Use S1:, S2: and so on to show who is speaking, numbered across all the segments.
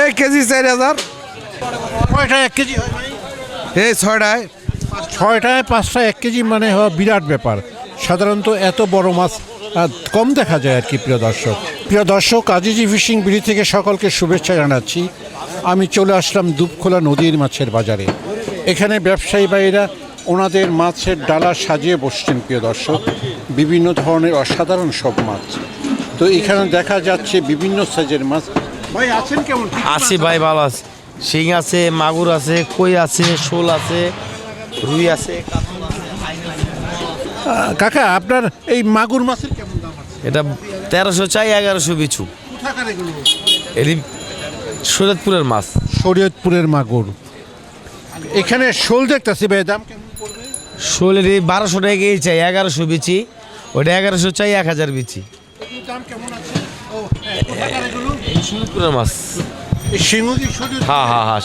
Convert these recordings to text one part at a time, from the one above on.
S1: এই কেজি চার হাজার।
S2: ছয়টা এক কেজি
S1: এই ছয়টায়?
S2: ছয়টায় পাঁচটা এক কেজি মানে হওয়া বিরাট ব্যাপার। সাধারণত এত বড় মাছ কম দেখা যায় আর কি প্রিয় দর্শক। প্রিয় দর্শক আজিজি ফিশিং বিড়ি থেকে সকলকে শুভেচ্ছা জানাচ্ছি। আমি চলে আসলাম দুপখোলা নদীর মাছের বাজারে। এখানে ব্যবসায়ী ভাইয়েরা ওনাদের মাছের ডালা সাজিয়ে বসছেন প্রিয় দর্শক। বিভিন্ন ধরনের অসাধারণ সব মাছ। তো এখানে দেখা যাচ্ছে বিভিন্ন সাইজের মাছ। ভাই আছেন কেমন?
S3: আছি ভাই ভালো আছে। শিং আছে মাগুর আছে কই আছে শোল আছে রুই আছে
S2: কাকা আপনার এই মাগুর মাছের কেমন দাম আছে?
S3: এটা তেরোশো চাই এগারোশো বিছু এটি শরীয়তপুরের মাছ।
S2: শরীয়তপুরের মাগুর। এখানে শোল দেখতেছি ভাই দাম কেমন পড়বে?
S3: শোল এটি বারোশো টাকা কেজি চাই এগারোশো বিচি। ওটা এগারোশো চাই এক হাজার বিচি।
S2: হ্যাঁ,
S3: মাছ। হ্যাঁ হ্যাঁ হ্যাঁ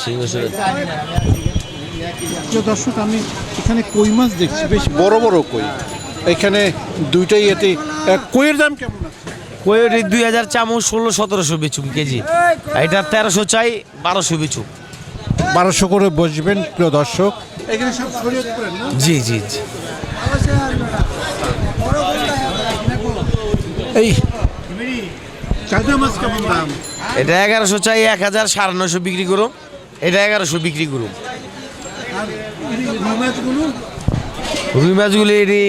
S2: দর্শক আমি এখানে কই মাছ দেখছি? বেশ বড় বড় কই। এখানে দুইটাই এতে কইয়ের দাম কেমন
S3: দুই হাজার চামচ ষোলো সতেরোশো বিচুম কেজি। এটা তেরোশো চাই বারোশো বিচুম
S2: বারোশো করে বসবেন প্রিয় দর্শক।
S3: জি জি জি।
S2: এই। মাছ কেমন দাম
S3: এটা এগারোশো চাই এক হাজার সাড়ে নশো বিক্রি করুন। এটা এগারোশো বিক্রি করুন।
S2: রুই মাছগুলি
S3: এটি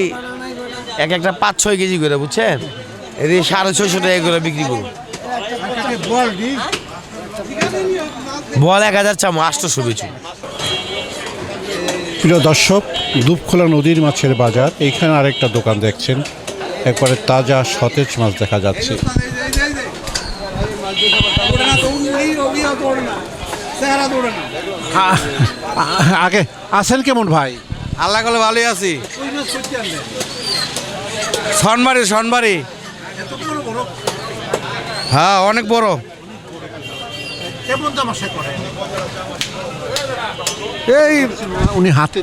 S3: এক একটা পাঁচ ছয় কেজি করে বুঝছেন? এটি সাড়ে ছয়শো টাকা করে বিক্রি করুন।
S2: বল
S3: এক হাজার চামো আটশোশো বেচুন।
S2: প্রিয় দর্শক দুপখোলা নদীর মাছের বাজার এখানে আরেকটা দোকান দেখছেন। একবারে তাজা সতেজ মাছ দেখা যাচ্ছে। আগে আছেন কেমন ভাই?
S1: আল্লাহ করলে ভালোই আছি। সনবাড়ি সনবাড়ি হ্যাঁ অনেক বড়। এই
S2: উনি হাতে।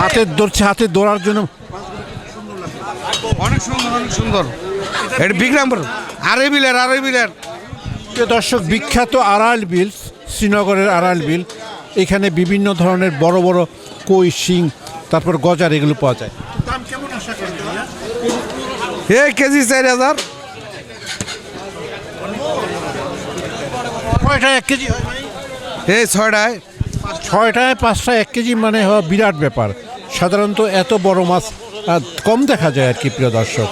S2: হাতে ধরছে হাতে ধরার জন্য।
S1: অনেক সুন্দর অনেক সুন্দর। এটা বিক্রমপুর আড়াই বিলের আড়াই বিলের।
S2: দর্শক বিখ্যাত আড়াল বিল শ্রীনগরের আড়াল বিল। এখানে বিভিন্ন ধরনের বড় বড় কই শিং তারপর গজার এগুলো পাওয়া যায়।
S1: এই কেজি চার হাজার।
S2: কয়টা এক কেজি হয়?
S1: এই ছয়টায়।
S2: ছয়টায় পাঁচটা এক কেজি মানে হওয়া বিরাট ব্যাপার। সাধারণত এত বড় মাছ কম দেখা যায় আর কি প্রিয় দর্শক।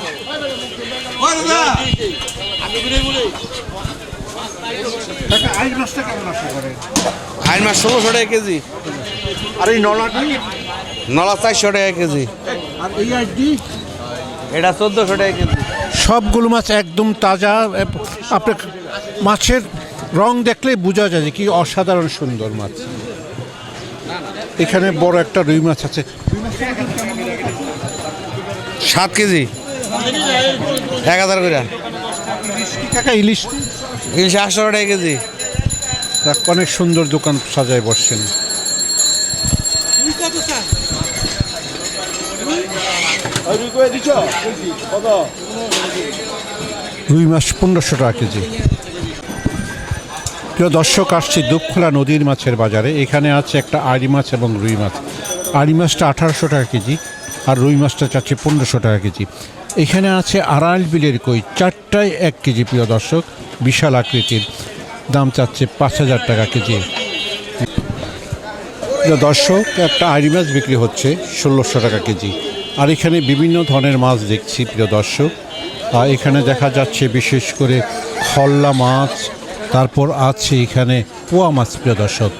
S1: আইন মাছ ষোলোশো টাকা কেজি।
S2: আর এই নলাটি
S1: নলা চারশো টাকা কেজি।
S2: আর এই আইডি
S1: এটা চোদ্দোশো টাকা কেজি।
S2: সবগুলো মাছ একদম তাজা আপনার মাছের রং দেখলেই বোঝা যায় যে কি অসাধারণ সুন্দর মাছ। এখানে বড় একটা রুই মাছ আছে।
S1: সাত কেজি? এক হাজার করে।
S2: কাকা ইলিশ?
S1: ইলিশ আটশো টাকা কেজি।
S2: অনেক সুন্দর দোকান সাজায় বসছেন। রুই মাছ পনেরোশো টাকা কেজি। প্রিয় দর্শক, আসছি দুপখোলা নদীর মাছের বাজারে। এখানে আছে একটা আড়ি মাছ এবং রুই মাছ। আড়ি মাছটা আঠারোশো টাকা কেজি আর রুই মাছটা চাচ্ছে পনেরোশো টাকা কেজি। এখানে আছে আড়াইল বিলের কই, চারটায় এক কেজি, প্রিয় দর্শক। বিশাল আকৃতির। দাম চাচ্ছে পাঁচ হাজার টাকা কেজি। প্রিয় দর্শক, একটা আড়ি মাছ বিক্রি হচ্ছে ষোলোশো টাকা কেজি। আর এখানে বিভিন্ন ধরনের মাছ দেখছি, প্রিয় দর্শক। এখানে দেখা যাচ্ছে বিশেষ করে খল্লা মাছ তারপর আছে এখানে পোয়া মাছ, প্রিয় দর্শক।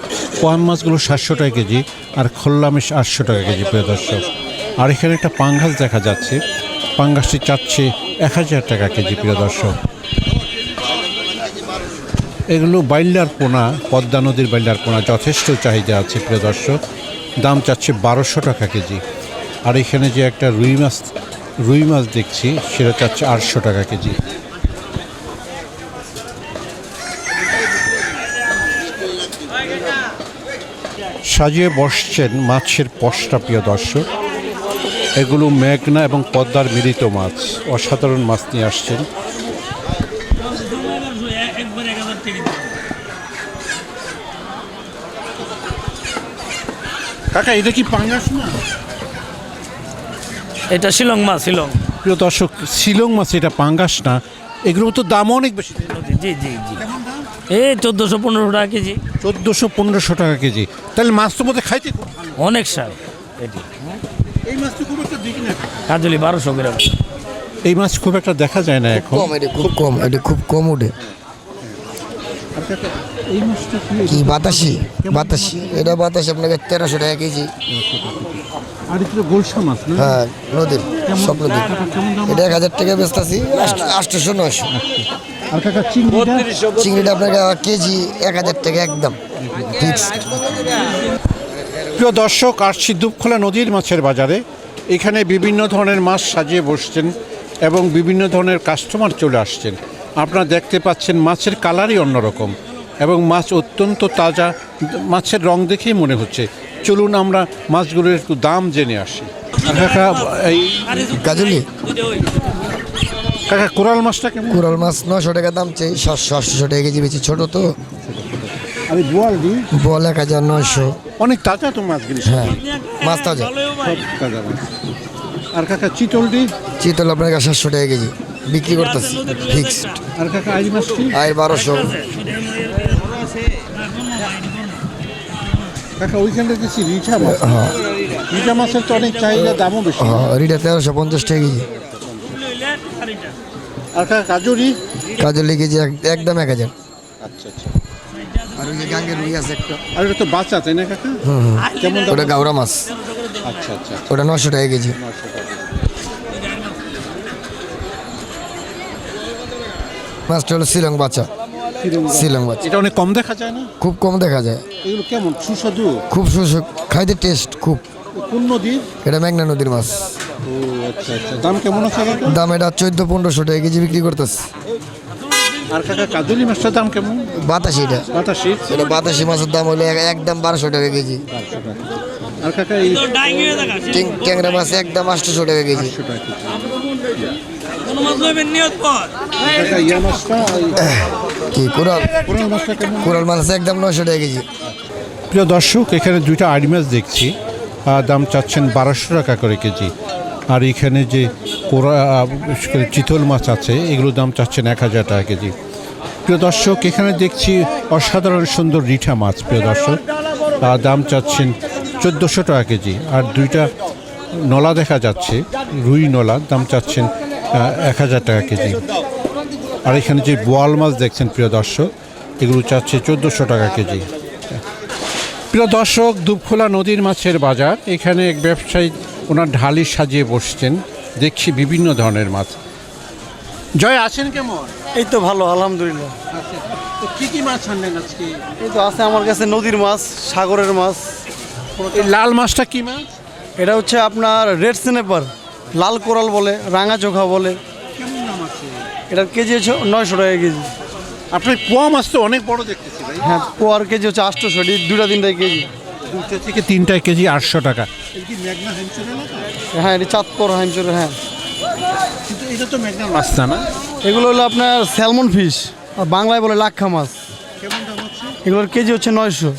S2: পোয়া মাছগুলো সাতশো টাকা কেজি আর খোল্লা মাছ আটশো টাকা কেজি, প্রিয় দর্শক। আর এখানে একটা পাঙ্গাস দেখা যাচ্ছে। পাঙ্গাসটি চাচ্ছে এক হাজার টাকা কেজি, প্রিয় দর্শক। এগুলো বাইল্লার পোনা, পদ্মা নদীর বাইল্লার পোনা, যথেষ্ট চাহিদা আছে, প্রিয় দর্শক। দাম চাচ্ছে বারোশো টাকা কেজি। আর এখানে যে একটা রুই মাছ রুই মাছ দেখছি, সেটা চাচ্ছে আটশো টাকা কেজি। সাজিয়ে বসছেন মাছের পশটা প্রিয় দর্শক। এগুলো মেঘনা এবং পদ্মার মিলিত মাছ। অসাধারণ মাছ নিয়ে আসছেন। কাকা এটা কি পাঙ্গাস না?
S4: এটা শিলং মাছ শিলং।
S2: প্রিয় দর্শক শিলং মাছ এটা পাঙ্গাস না। এগুলোর তো দাম অনেক বেশি।
S4: জি জি জি। এই চোদ্দোশো পনেরোশো টাকা কেজি।
S2: চোদ্দোশো পনেরোশো টাকা কেজি। তাহলে মাছ তো মধ্যে খাইতে খুব
S4: অনেক সার এটি।
S2: এই মাছ তো খুব একটা দেখি না।
S4: কাজলি বারোশো গ্রাম।
S2: এই মাছ খুব একটা দেখা যায় না এখন।
S5: কম এটা খুব কম এটা খুব কম
S2: মাছটা কি?
S5: বাতাসি? বাতাসি। এটা বাতাসি আপনাকে তেরোশো টাকা কেজি।
S2: আর এটা তো গোলসা মাছ
S5: হ্যাঁ নদীর সব নদীর। এটা এক হাজার টাকা বেচতেছি আটশোশো নয়শো।
S2: আর চিংড়িটা?
S5: চিংড়িটা আপনাকে কেজি এক হাজার টাকা একদম ফিক্সড
S2: প্রিয় দর্শক আসছি দুপখোলা নদীর মাছের বাজারে এখানে বিভিন্ন ধরনের মাছ সাজিয়ে বসছেন এবং বিভিন্ন ধরনের কাস্টমার চলে আসছেন। আপনারা দেখতে পাচ্ছেন মাছের কালারই অন্যরকম এবং মাছ অত্যন্ত তাজা মাছের রং দেখেই মনে হচ্ছে। চলুন আমরা মাছগুলোর একটু দাম জেনে আসি। কাকা এই
S5: কাজলি
S2: কাকা কোরাল মাছটা কেমন?
S5: কুরাল মাছ নশো টাকা দাম চাই সাতশো আটশোশো টাকা কেজি বেশি ছোট তো।
S2: আর এই বোয়ালদি
S5: বল এক হাজার নয়শো।
S2: অনেক তাজা তো মাছগুলি
S5: হ্যাঁ মাছ তাজা।
S2: তাজা মাছ। আর কাকা চিতলদি
S5: চিতল আপনাকে সাতশো টাকা কেজি। বিক্রি করতেছি। ফিক্সড
S2: আর
S5: বারোশো।
S2: কাকা দেখেছি রিঠা মাছ
S5: হ্যাঁ।
S2: রিঠা মাছের তো অনেক চাহিদা দামও বেশি।
S5: হ্যাঁ রিটা তেরোশো পঞ্চাশ টাকা কেজি।
S2: আর কাকা কাজুরি?
S5: কাজলি কেজি এক- একদম এক হাজার।
S2: আচ্ছা আচ্ছা।
S5: আর ওই যে গাঙ্গের রুই আছে একটা।
S2: আর এটা তো বাচ্চা তাই না কাকা? কেমন
S5: ওটা গাওরা মাছ।
S2: আচ্ছা আচ্ছা।
S5: ওটা নশো টাকা কেজি। মাছটা হলো শিলং বাচ্চা শিলং বাচ্চা
S2: এটা অনেক কম দেখা যায় না?
S5: খুব কম দেখা যায়।
S2: এগুলো কেমন? সুস্বাদু?
S5: খুব সুসু খাইতে টেস্ট খুব।
S2: কোন নদীর?
S5: এটা মেঘনা নদীর মাছ।
S2: আচ্ছা আচ্ছা। দাম কেমন আছে
S5: দাম এটা চোদ্দ পনেরোশো টাকা কেজি বিক্রি করতেছে।
S2: আর কাকা কাজুলি মাছটার দাম কেমন?
S5: বাতাসি এটা।
S2: বাতাসি?
S5: এটা বাতাসি মাছের দাম হলো এক- একদম বারোশো টাকা কেজি।
S2: আর কাকা এই
S5: টিং- ট্যাংরা মাছ একদম আটশোশো টাকা কেজি।
S2: কাকা মাছটা এই
S5: কি কোরাল
S2: কোরাল মাছটা কেমন?
S5: কোরাল মাছ একদম নশো টাকা কেজি।
S2: প্রিয় দর্শক এখানে দুইটা আড়ি মাছ দেখছি। আর দাম চাচ্ছেন বারোশো টাকা করে কেজি। আর এখানে যে কোরা চিতল মাছ আছে এগুলোর দাম চাচ্ছেন এক হাজার টাকা কেজি। প্রিয় দর্শক এখানে দেখছি অসাধারণ সুন্দর রিঠা মাছ প্রিয় দর্শক। আর দাম চাচ্ছেন চোদ্দোশো টাকা কেজি। আর দুইটা নলা দেখা যাচ্ছে রুই নলা দাম চাচ্ছেন এক হাজার টাকা কেজি। আর এখানে যে বোয়াল মাছ দেখছেন প্রিয় দর্শক এগুলো চাচ্ছে চোদ্দোশো টাকা কেজি। প্রিয় দর্শক দুপখোলা নদীর মাছের বাজার। এখানে এক ব্যবসায়ী ওনার ঢালি সাজিয়ে বসছেন দেখছি বিভিন্ন ধরনের মাছ। জয় আছেন কেমন?
S6: এই তো ভালো আলহামদুলিল্লাহ।
S2: তো কি কি মাছ আনলেন আজকে?
S6: এই তো আছে আমার কাছে নদীর মাছ সাগরের মাছ।
S2: লাল মাছটা কি মাছ?
S6: এটা হচ্ছে আপনার রেড স্নেপার লাল কোরাল বলে রাঙা চোখা বলে। এটার কেজি হচ্ছে নয়শো টাকা কেজি।
S2: আপনার পোয়া মাছ তো অনেক বড় দেখতেছি ভাই।
S6: হ্যাঁ পোয়ার কেজি হচ্ছে আটশোশো এটি দুটা তিনটা কেজি।
S2: দুটো থেকে তিনটা কেজি আটশো টাকা।
S6: হ্যাঁ এটি চাঁদপুর হাইমচুর হ্যাঁ।
S2: এটা তো মেঘনার মাছ না?
S6: এগুলো হলো আপনার স্যালমন ফিশ আর বাংলায় বলে লাক্ষা মাছ। এগুলোর কেজি হচ্ছে নয়শো।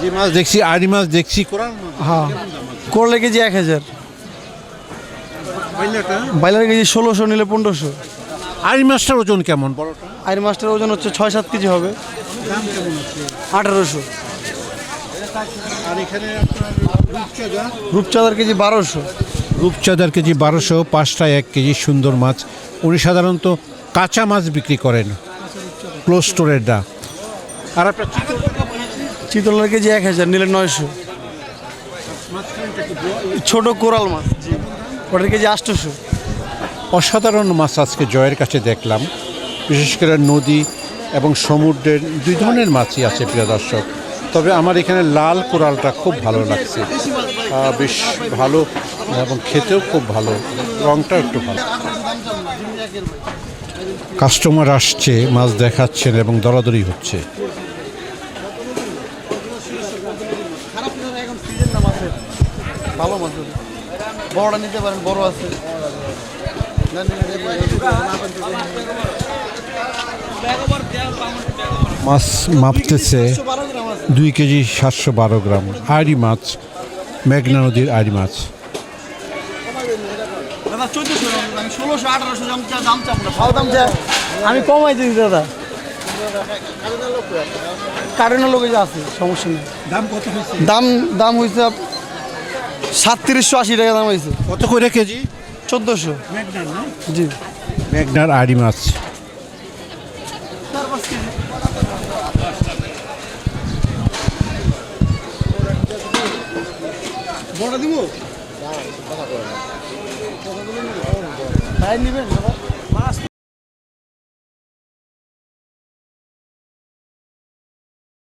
S2: যে মাছ দেখছি আড়ি মাছ দেখছি কোরাল
S6: হ্যাঁ। করলে কেজি এক হাজার। বাইলার কেজি ষোলোশো নিলে পনেরোশো।
S2: আড়ি মাছটার ওজন কেমন? বড়টা?
S6: আর মাছটার ওজন হচ্ছে ছয় সাত কেজি হবে। আঠারোশো। রূপচাঁদার কেজি বারোশো।
S2: রূপচাঁদার কেজি বারোশো পাঁচটা এক কেজি সুন্দর মাছ। উনি সাধারণত কাঁচা মাছ বিক্রি করেন। ক্লোজ স্টোরেরটা আর আপনার
S6: চিতলের কেজি এক হাজার, নিলে নয়শো। ছোট কোরাল মাছ ওটার কেজি আটশোশো।
S2: অসাধারণ মাছ আজকে জয়ের কাছে দেখলাম। বিশেষ করে নদী এবং সমুদ্রের দুই ধরনের মাছই আছে, প্রিয় দর্শক। তবে আমার এখানে লাল কোরালটা খুব ভালো লাগছে। বেশ ভালো এবং খেতেও খুব ভালো। রংটাও একটু ভালো। কাস্টমার আসছে, মাছ দেখাচ্ছেন এবং দরাদরি হচ্ছে।
S6: ভালো মাছ বড়টা নিতে পারেন বড় আছে।
S2: মাছ মাপতেছে দুই কেজি সাতশো বারো গ্রাম। আড়ি মাছ মেঘনা নদীর আড়ি মাছ।
S6: দাদা চোদ্দশো আমি ষোলোশো আঠারোশো দাম দাম চাপ না ভালো দাম চা আমি কমাই দিই দাদা। কারেন্টের লোকে আছে সমস্যা নেই।
S2: দাম কত হয়েছে?
S6: দাম দাম হয়েছে সাতত্রিশশো আশি টাকা দাম হয়েছে
S2: কত করে কেজি?
S6: চোদ্দোশো। জি।
S2: মেঘনার আড়ি মাছ।
S6: বড় দিব? তাই নিবেন